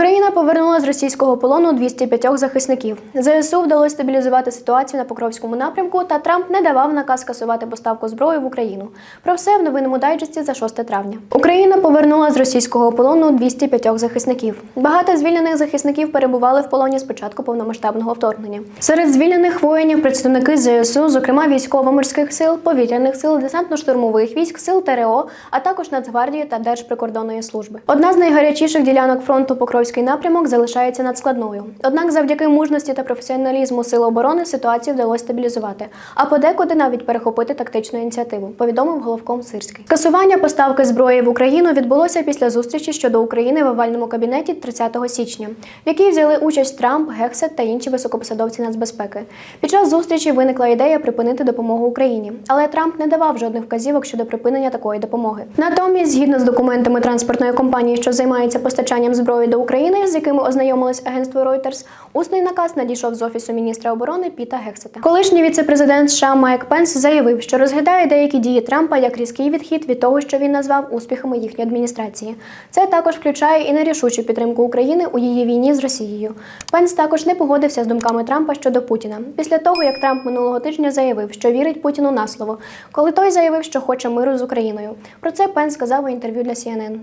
Україна повернула з російського полону 205 захисників. ЗСУ вдалося стабілізувати ситуацію на Покровському напрямку, та Трамп не давав наказ скасувати поставку зброї в Україну. Про все в новинному дайджесті за 6 травня. Україна повернула з російського полону 205 захисників. Багато звільнених захисників перебували в полоні з початку повномасштабного вторгнення. Серед звільнених воїнів представники ЗСУ, зокрема військово-морських сил, повітряних сил, десантно-штурмових військ, сил ТРО, а також Нацгвардії та Держприкордонної служби. Одна з найгарячіших ділянок фронту Покровський напрямок залишається надскладною. Однак, завдяки мужності та професіоналізму сил оборони ситуацію вдалося стабілізувати, а подекуди навіть перехопити тактичну ініціативу. Повідомив головком Сирський. Скасування поставки зброї в Україну відбулося після зустрічі щодо України в овальному кабінеті 30 січня, в якій взяли участь Трамп, Гексет та інші високопосадовці нацбезпеки. Під час зустрічі виникла ідея припинити допомогу Україні, але Трамп не давав жодних вказівок щодо припинення такої допомоги. Натомість, згідно з документами транспортної компанії, що займається постачанням зброї до України, з якими ознайомилось агентство Reuters, усний наказ надійшов з офісу міністра оборони Піта Гексета. Колишній віце-президент США Майк Пенс заявив, що розглядає деякі дії Трампа як різкий відхід від того, що він назвав успіхами їхньої адміністрації. Це також включає і нерішучу підтримку України у її війні з Росією. Пенс також не погодився з думками Трампа щодо Путіна після того, як Трамп минулого тижня заявив, що вірить Путіну на слово, коли той заявив, що хоче миру з Україною. Про це Пенс сказав у інтерв'ю для CNN.